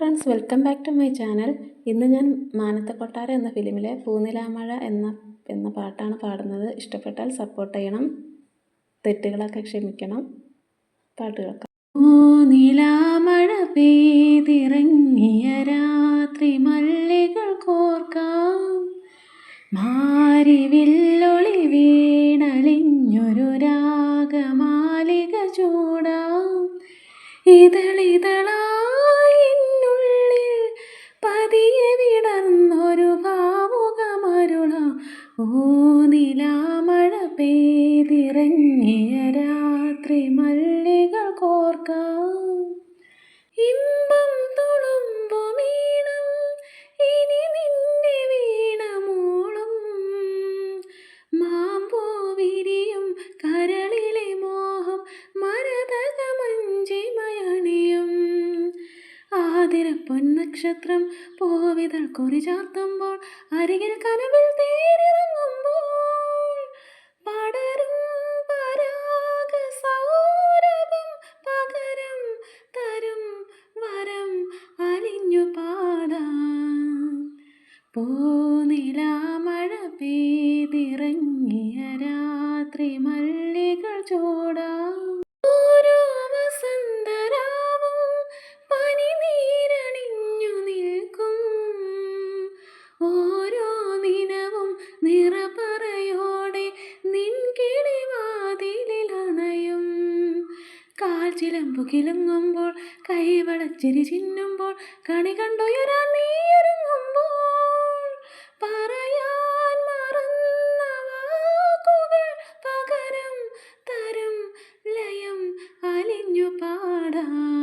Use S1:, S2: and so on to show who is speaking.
S1: Friends welcome back to my channel. ഇന്ന് ഞാൻ മാനത്തക്കൊട്ടാര എന്ന ഫിലിമിലെ പൂനിലാമഴ എന്ന എന്ന പാട്ടാണ് പാടുന്നത്. ഇഷ്ടപ്പെട്ടാൽ സപ്പോർട്ട് ചെയ്യണം. തെറ്റുകളൊക്കെ ക്ഷമിക്കണം. പാട്ട് കേൾക്കാം. പൂനിലാമഴ പെയ്തിറങ്ങിയ രാത്രി മല്ലികൾ കോർക്കാം. മാരിവില്ലൊളി വീണലിഞ്ഞൊരു രാഗമാലിക ചൂടാം. ഇതളിതളായി പെയ്തിറങ്ങിയ രാത്രി മല്ലികൾ കോർക്കാം. ഇമ്പം തുളുമ്പുമീണം ഇനി നിന്നെ വീണമോളും. മാമ്പോ വിരിയും കരളിലെ മോഹം മരതകമഞ്ചിമയണിയും. ആതിര പോവിതൾ കുറി ചാർത്തുമ്പോൾ അരികിൽ കനവിൽ തേരിറങ്ങുമ്പോൾ പൂനിലാമഴ പെയ്തിറങ്ങിയ രാത്രി മല്ലികൾ ചൂടാം. ഓരോ കൈവളച്ചിരി ചിന്നുമ്പോൾ കണി കണ്ടുയരാൻ നീയൊരുങ്ങുമ്പോൾ Ta-da!